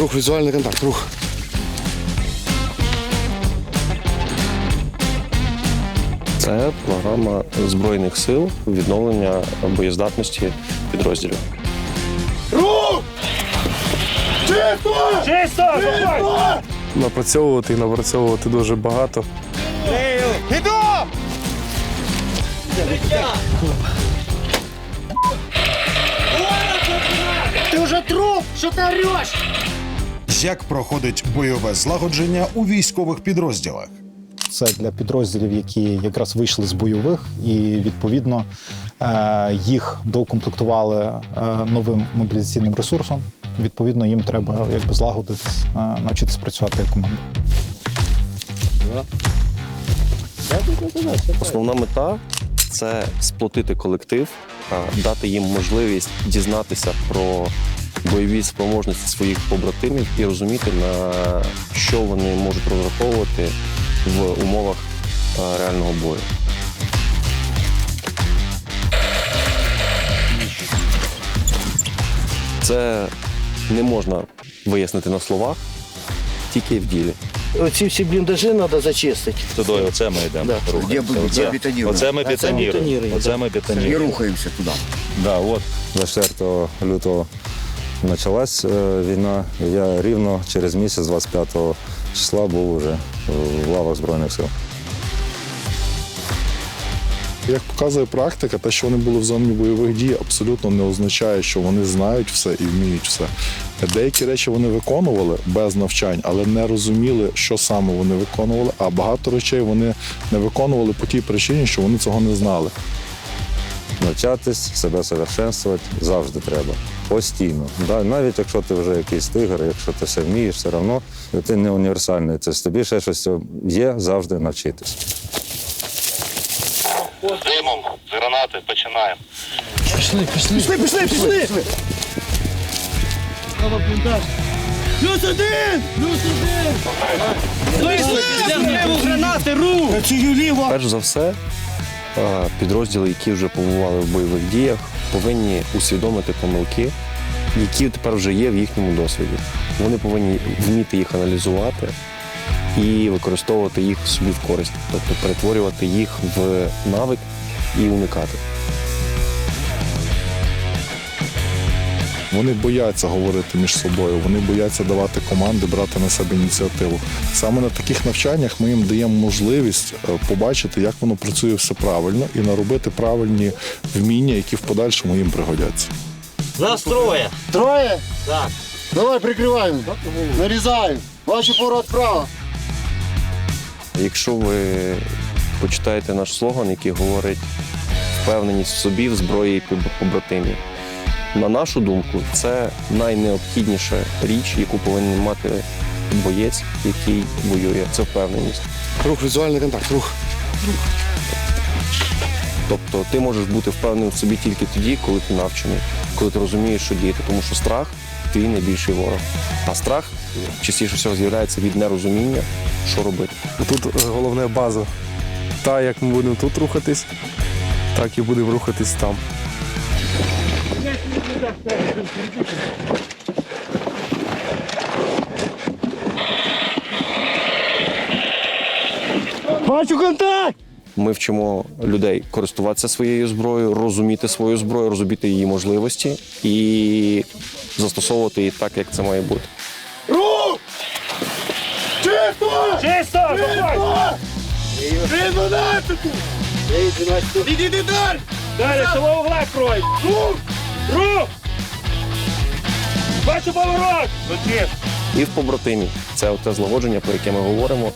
Рух, візуальний контакт, рух. Це програма Збройних сил відновлення боєздатності підрозділів. Рух! Чисто! Чисто! напрацьовувати і напрацьовувати дуже багато. Ты уже труп! Что ты орешь? Як проходить бойове злагодження у військових підрозділах? Це для підрозділів, які якраз вийшли з бойових, і відповідно е, їх доукомплектували е, новим мобілізаційним ресурсом. Відповідно, їм треба якби злагодитись, е, навчитись працювати як команда. Основна мета це сплотити колектив, дати їм можливість дізнатися про бойові спроможності своїх побратимів і розуміти, на що вони можуть розраховувати в умовах реального бою. Це не можна вияснити на словах, тільки в ділі. Оці всі бліндажі треба зачистити. Туди, оце ми йдемо. Да. рухаємося. Оце, оце ми бетоніруємо. Оце ми бетоніруємо. рухаємося туди. Да, от 24 лютого почалась е, війна. Я рівно через місяць, 25 числа, був уже в лавах Збройних сил. Як показує практика, те, що вони були в зоні бойових дій, абсолютно не означає, що вони знають все і вміють все. Деякі речі вони виконували без навчань, але не розуміли, що саме вони виконували. А багато речей вони не виконували по тій причині, що вони цього не знали. Навчатись, себе совершенствувати завжди треба. Постійно. Навіть якщо ти вже якийсь тигр, якщо ти все вмієш, все одно ти не універсальний. Це тобі ще щось є, завжди навчитись. Димом, з гранати починаємо. Пішли, пішли, пішли! пішли, пішли. Плюс один! Плюс один! Вийшли, гранати, рух! Перш за все, е, підрозділи, які вже побували в бойових діях, повинні усвідомити помилки, які тепер вже є в їхньому досвіді. Вони повинні вміти їх аналізувати і використовувати їх собі в користь, тобто перетворювати їх в навик і уникати. Вони бояться говорити між собою, вони бояться давати команди, брати на себе ініціативу. Саме на таких навчаннях ми їм даємо можливість е, побачити, як воно працює все правильно, і наробити правильні вміння, які в подальшому їм пригодяться. Настроє! Троє? Троє? Так. Давай прикриваємо. Нарізаємо. Ваші поворот вправо. Якщо ви почитаєте наш слоган, який говорить впевненість в собі, в зброї і побратимів. На нашу думку, це найнеобхідніша річ, яку повинен мати боєць, який воює. Це впевненість. Рух, візуальний контакт, рух. Тобто ти можеш бути впевненим в собі тільки тоді, коли ти навчений, коли ти розумієш, що діяти, тому що страх твій найбільший ворог. А страх частіше всього з'являється від нерозуміння, що робити. Тут е, головне база. Та, як ми будемо тут рухатись, так і будемо рухатись там. Бачу контакт! Ми вчимо людей користуватися своєю зброєю, розуміти свою зброю, розуміти її можливості і застосовувати її так, як це має бути. Рух! Чисто! Чисто! Три дванадцяту! Іди далі! Далі, того угла крой! Рух! Бачу поворот! Летів! І в побратимі це те злагодження, про яке ми говоримо.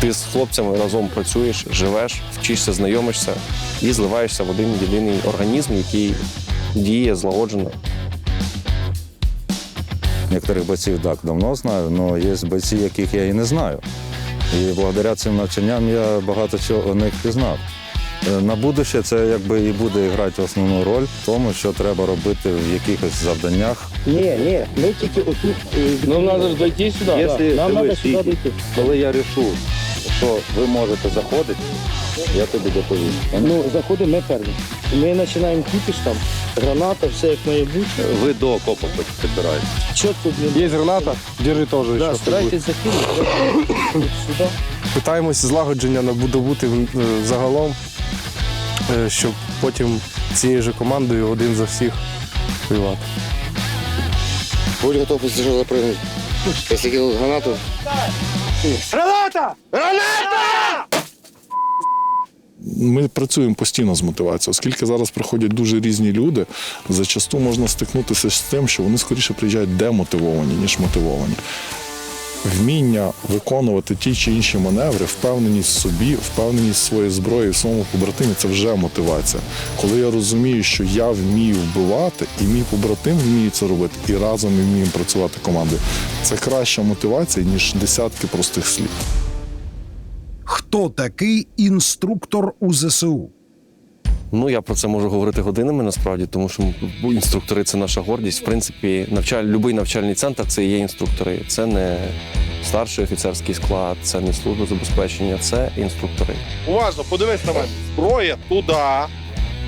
Ти з хлопцями разом працюєш, живеш, вчишся, знайомишся і зливаєшся в один єдиний організм, який діє злагоджено. Некоторих бойців так давно знаю, але є бойці, яких я і не знаю. І благодаря цим навчанням я багато чого у них пізнав. Е, На будуще це якби і буде грати основну роль в тому, що треба робити в якихось завданнях. Ні, ні, ми тільки отут. Нам треба дойти сюди. Якщо Нам треба сюди дойти. Коли я решу, що ви можете заходити, я тобі доповім. Ну, заходимо ми перші. Ми починаємо кіпіш там. Граната, все як має бути. Ви до окопу підбираєте. Чітко, блін. Є граната, держи теж. Да, старайтесь закинути. Сюди. Питаємося злагодження е, загалом, е, щоб потім цією же командою один за всіх воювати. Будь готов пассажир запрыгнуть. Если кинул гранату, Ми працюємо постійно з мотивацією, оскільки зараз приходять дуже різні люди. Зачасту можна стикнутися з тим, що вони скоріше приїжджають демотивовані, ніж мотивовані. Вміння виконувати ті чи інші маневри, впевненість в собі, впевненість в своїй зброї, в своєму побратимі це вже мотивація. Коли я розумію, що я вмію вбивати, і мій побратим вміє це робити, і разом ми вміємо працювати командою. Це краща мотивація, ніж десятки простих слів. Хто такий інструктор у ЗСУ? Ну я про це можу говорити годинами насправді, тому що інструктори це наша гордість. В принципі, навчаль, будь-який навчальний центр це є інструктори. Це не старший офіцерський склад, це не служба забезпечення, це інструктори. Уважно, подивись на мене. Зброя туди.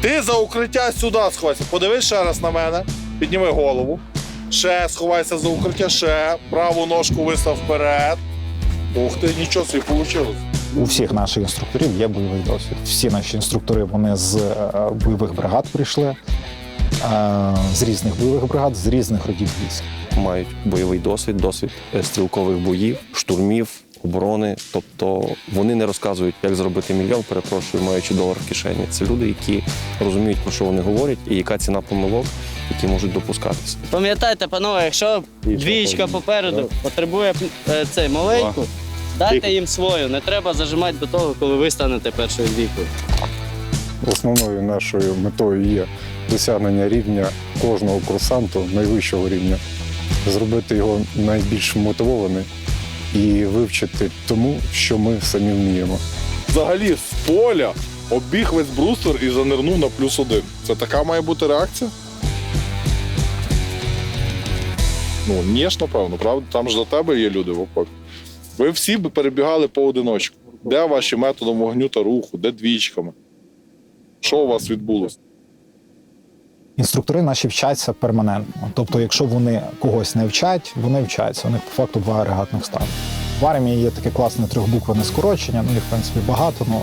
Ти за укриття сюди сховайся. Подивись ще раз на мене. Підніми голову. Ще сховайся за укриття, ще. Праву ножку вистав вперед. Ух ти, нічого собі вийшло. У всіх наших інструкторів є бойовий досвід. Всі наші інструктори вони з е, бойових бригад прийшли, е, з різних бойових бригад, з різних родів військ. Мають бойовий досвід, досвід е, стрілкових боїв, штурмів, оборони. Тобто вони не розказують, як зробити мільйон, перепрошую, маючи долар в кишені. Це люди, які розуміють, про що вони говорять, і яка ціна помилок, які можуть допускатися. Пам'ятайте, панове, якщо двічка попереду потребує цей маленьку, дайте їм свою. Не треба зажимати до того, коли ви станете першою двійкою. Основною нашою метою є досягнення рівня кожного курсанту найвищого рівня, зробити його найбільш мотивованим і вивчити тому, що ми самі вміємо. Взагалі з поля обіг весь брустер і занирнув на плюс один. Це така має бути реакція? Ну, ні ж, напевно, правда? Там ж за тебе є люди в окопі. Ви всі б перебігали поодиночку. Де ваші методом вогню та руху, де двічками? Що у вас відбулося? Інструктори наші вчаться перманентно. Тобто, якщо вони когось не вчать, вони вчаться. У них по факту два агрегатних стани. В армії є таке класне трьохбуквене скорочення, ну їх в принципі багато. Ну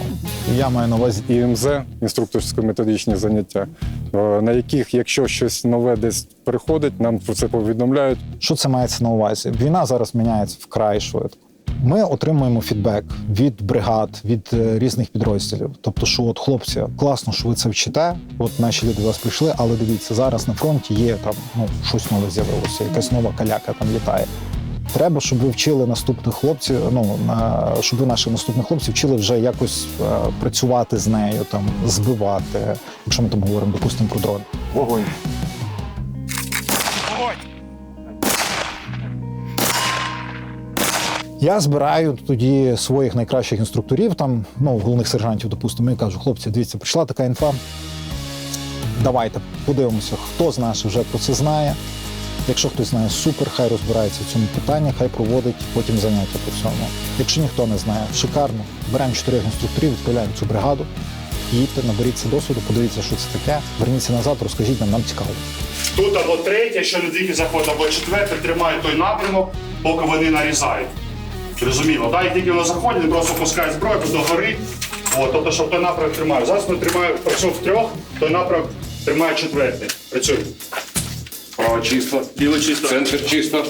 я маю на увазі ІМЗ інструкторсько-методичні заняття, е, на яких, якщо щось нове десь приходить, нам про це повідомляють. Що це мається на увазі? Війна зараз міняється вкрай швидко. Ми отримуємо фідбек від бригад, від е, різних підрозділів. Тобто, що от хлопці, класно, що ви це вчите. От наші люди до вас прийшли, але дивіться, зараз на фронті є там ну щось нове з'явилося, якась нова каляка там літає. Треба, щоб ви вчили наступних хлопців. Ну щоб ви наших наступних хлопців вчили вже якось е, працювати з нею, там збивати. Якщо ми там говоримо, допустимо, про дрон. Вогонь. Я збираю тоді своїх найкращих інструкторів, там, ну, головних сержантів, допустимо, і кажу, хлопці, дивіться, прийшла така інфа. Давайте подивимося, хто з нас вже про це знає. Якщо хтось знає, супер, хай розбирається в цьому питанні, хай проводить потім заняття по цьому. Якщо ніхто не знає, шикарно. Беремо чотирьох інструкторів, відправляємо цю бригаду, їдьте, наберіться досвіду, подивіться, що це таке. Верніться назад, розкажіть нам, нам цікаво. Тут або третє, не двійки заходить, або четверте, тримає той напрямок, поки вони нарізають. Зрозуміло, да? І тільки воно заходить, вони просто пускають зброю до гори. От, тобто, щоб той напрямок тримає. Зараз ми тримаємо, працюємо в трьох, той напрямок тримає четвертий. Працюємо. Право чисто. Ліво чисто. Центр чисто.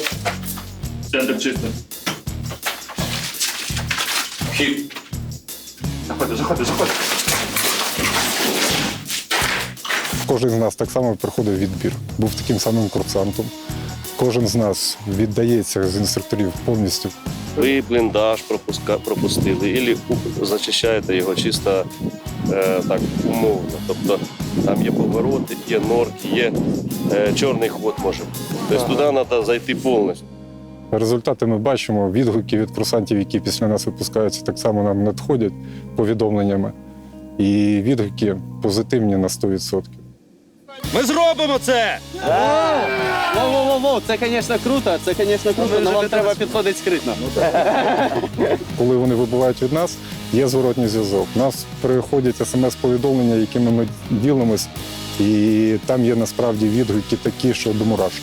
Центр чисто. Хід. Заходи, заходи, заходи. Кожен з нас так само проходив відбір. Був таким самим курсантом. Кожен з нас віддається з інструкторів повністю. Ви бліндаж пропуска, пропустили, або зачищаєте його чисто е, так умовно. Тобто там є повороти, є норки, є е, чорний ход може. бути. Тобто туди треба зайти повністю. Результати ми бачимо, відгуки від курсантів, які після нас випускаються, так само нам надходять повідомленнями. І відгуки позитивні на 100%. Ми зробимо це! Воу-воу-воу, Ну, це, звісно, круто, це, звісно, круто, але вам треба підходити скритно. Коли вони вибувають від нас, є зворотній зв'язок. У нас приходять смс-повідомлення, якими ми ділимось, і там є насправді відгуки такі, що до мурашок.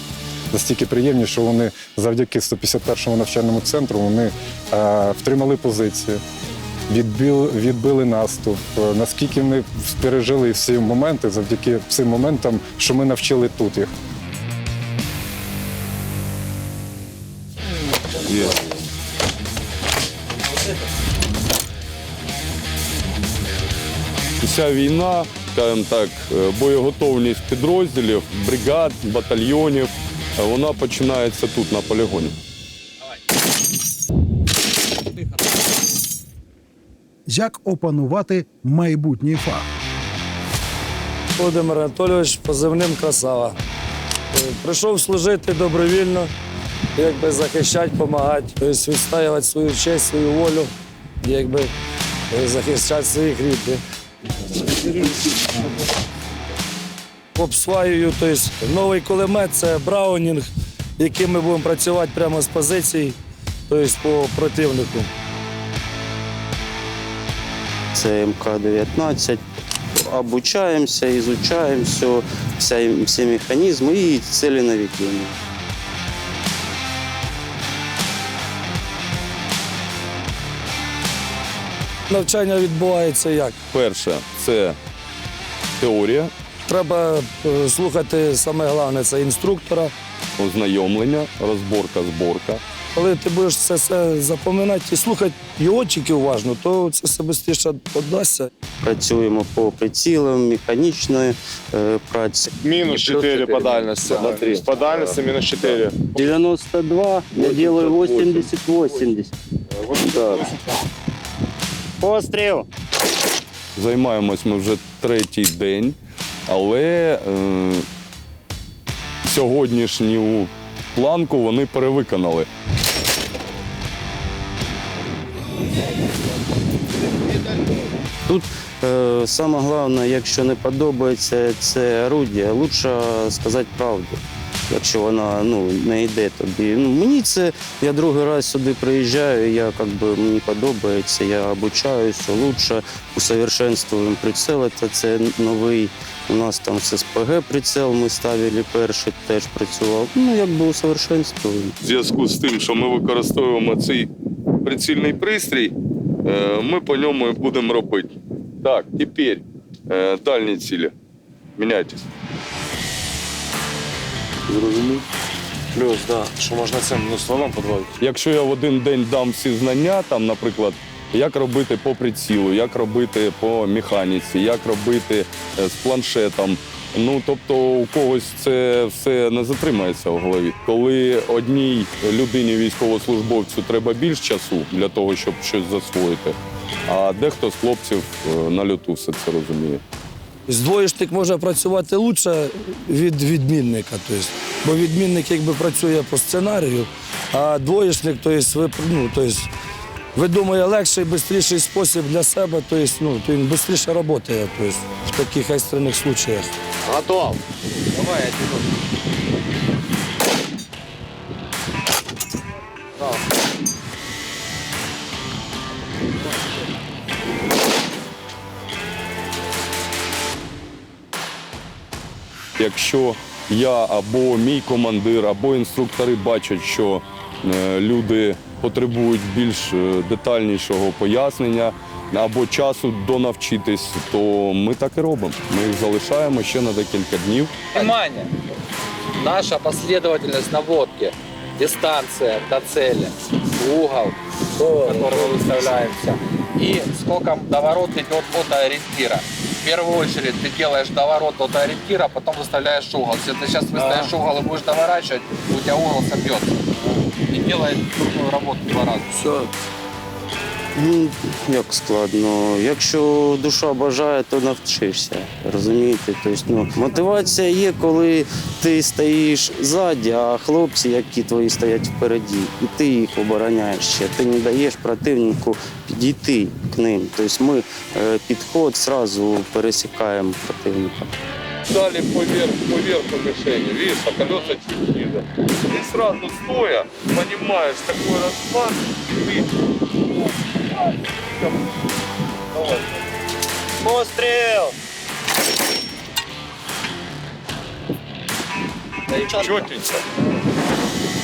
Настільки приємні, що вони завдяки 151-му навчальному центру вони е, втримали позицію, відбили, відбили наступ. Е, Наскільки ми пережили всі моменти завдяки цим моментам, що ми навчили тут їх. Ця війна, скажімо так, е, боєготовність підрозділів, бригад, батальйонів, е, вона починається тут, на полігоні. Як опанувати майбутній фах? Володимир Анатолійович позивним красава. Е, Прийшов служити добровільно, якби захищати, допомагати, відстоювати свою честь, свою волю, якби е, захищати своїх рідних. Обсваюю, тобто новий кулемет це Браунінг, яким ми будемо працювати прямо з позицій, тобто по противнику. Це МК-19. Обучаємося, изучаем все, вся, всі механізми і цілі наведення. Навчання відбувається як? Перше це теорія, Треба е, слухати саме головне це інструктора. ознайомлення, розборка, зборка. Коли ти будеш це все запам'ятати і слухати його тільки уважно, то це все швидше віддасться. Працюємо по прицілам, механічної е, праці. Мінус 4 по дальності. По дальності мінус 4. 92, я делаю 80-80. Так. Постріл! Займаємось ми вже третій день, але е, сьогоднішню планку вони перевиконали. Тут е, саме головне, якщо не подобається це орудие, лучше сказати правду. Якщо вона ну, не йде тобі. Ну, мені це, я другий раз сюди приїжджаю, я как би, мені подобається, я обучаюся лучше, усовершенствуємо прицел. Це, це новий. У нас там з СПГ прицел ми ставили перший, теж працював. Ну, якби усовершенствуємо. В зв'язку з тим, що ми використовуємо цей прицільний пристрій, е, ми по ньому і будемо робити. Так, тепер е, дальні цілі. Міняйтесь. Зрозумів? Плюс, да, що можна цим ну, словом подводити. Якщо я в один день дам всі знання, там, наприклад, як робити по прицілу, як робити по механіці, як робити е, з планшетом. Ну тобто у когось це все не затримається в голові. Коли одній людині військовослужбовцю треба більш часу для того, щоб щось засвоїти, а дехто з хлопців е, на льоту все це розуміє. Двоєшник може працювати краще від відмінника. Тобто, бо відмінник якби працює по сценарію, а двоєшник тобто, ви- ну, тобто, видумує легший, швидший спосіб для себе, тобто, ну, він швидше працює тобто, в таких екстрених случаях. Готов. Якщо я або мій командир, або інструктори бачать, що е, люди потребують більш е, детальнішого пояснення або часу донавчитись, то ми так і робимо. Ми їх залишаємо ще на декілька днів. Внимание! Наша последовательность наводки, дистанция до цели, угол, который мы выставляемся, и сколько доворот идет от ориентира. В первую очередь ты делаешь доворот от ориентира, потом выставляешь угол. Если ты сейчас выставишь угол и будешь доворачивать, у тебя угол собьется. И делает трудную работу два раза. Все. Ну, як складно. Якщо душа бажає, то навчишся. Розумієте? Тобто, ну, мотивація є, коли ти стоїш ззаді, а хлопці, які твої стоять впереді, і ти їх обороняєш ще. Ти не даєш противнику підійти к ним. Тобто ми е, підход зразу пересікаємо противника. дали поверх, поверху мишени. Видишь, а колеса чуть ниже. Ты сразу стоя понимаешь такой ты Давай. Постріл!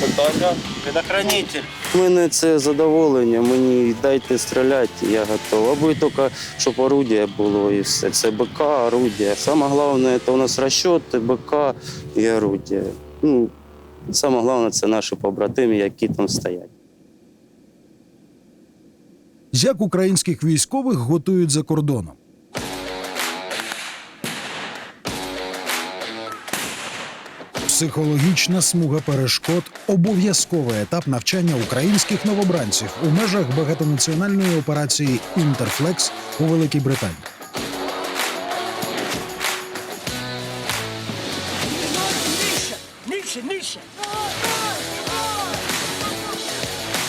Питання? Предохранитель. У мене це задоволення, мені дайте стріляти, я готов. Аби тільки, щоб орудія було і все. Це БК, орудія. Саме головне це у нас розчоти, БК і орудія. Ну, саме головне це наші побратими, які там стоять. Як українських військових готують за кордоном? Психологічна смуга перешкод обов'язковий етап навчання українських новобранців у межах багатонаціональної операції Інтерфлекс у Великій Британії. Нижче, нижче!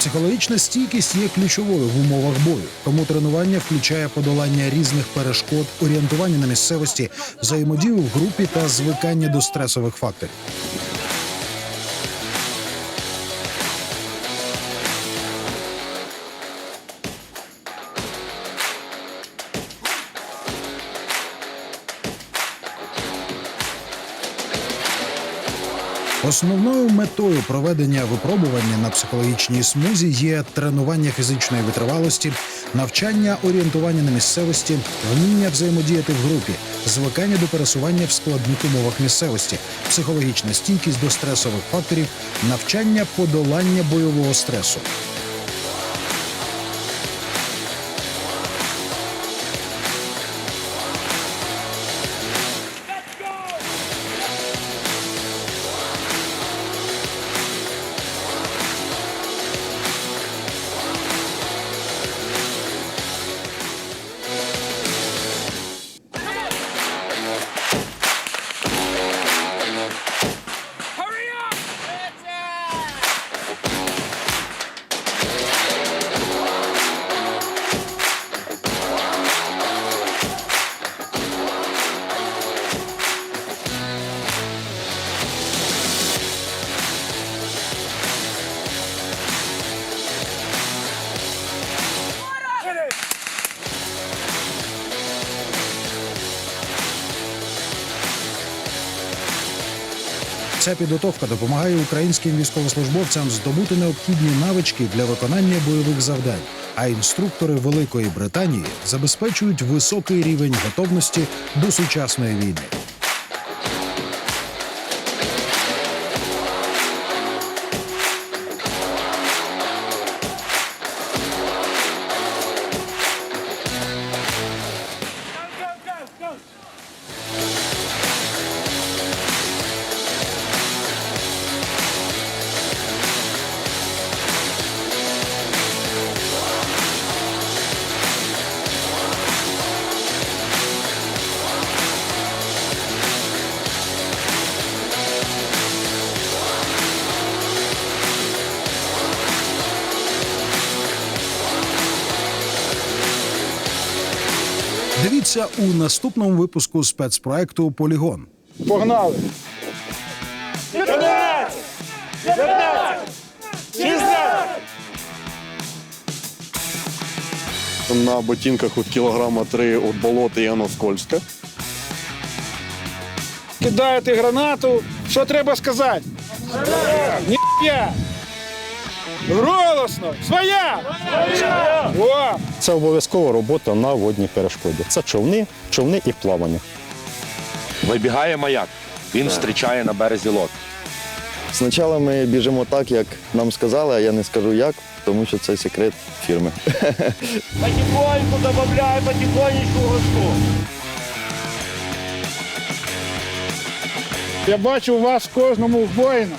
Психологічна стійкість є ключовою в умовах бою, тому тренування включає подолання різних перешкод, орієнтування на місцевості, взаємодію в групі та звикання до стресових факторів. Основною метою проведення випробування на психологічній смузі є тренування фізичної витривалості, навчання орієнтування на місцевості, вміння взаємодіяти в групі, звикання до пересування в складних умовах місцевості, психологічна стійкість до стресових факторів, навчання подолання бойового стресу. Ця підготовка допомагає українським військовослужбовцям здобути необхідні навички для виконання бойових завдань. А інструктори Великої Британії забезпечують високий рівень готовності до сучасної війни. Дивіться у наступному випуску спецпроекту Полігон. Погнали! 14! 15! 16! На ботинках от кілограма три от болота і воно скользке. Кидаєте гранату. Що треба сказати? Ніхуя! Голосно! Своя! О! Це обов'язкова робота на водній перешкоді. Це човни, човни і плавання. Вибігає маяк. Він зустрічає на березі лодки. Спочатку ми біжимо так, як нам сказали, а я не скажу як, тому що це секрет фірми. Потихоньку добавляй, потихонечку газку. Я бачу у вас в кожному воїна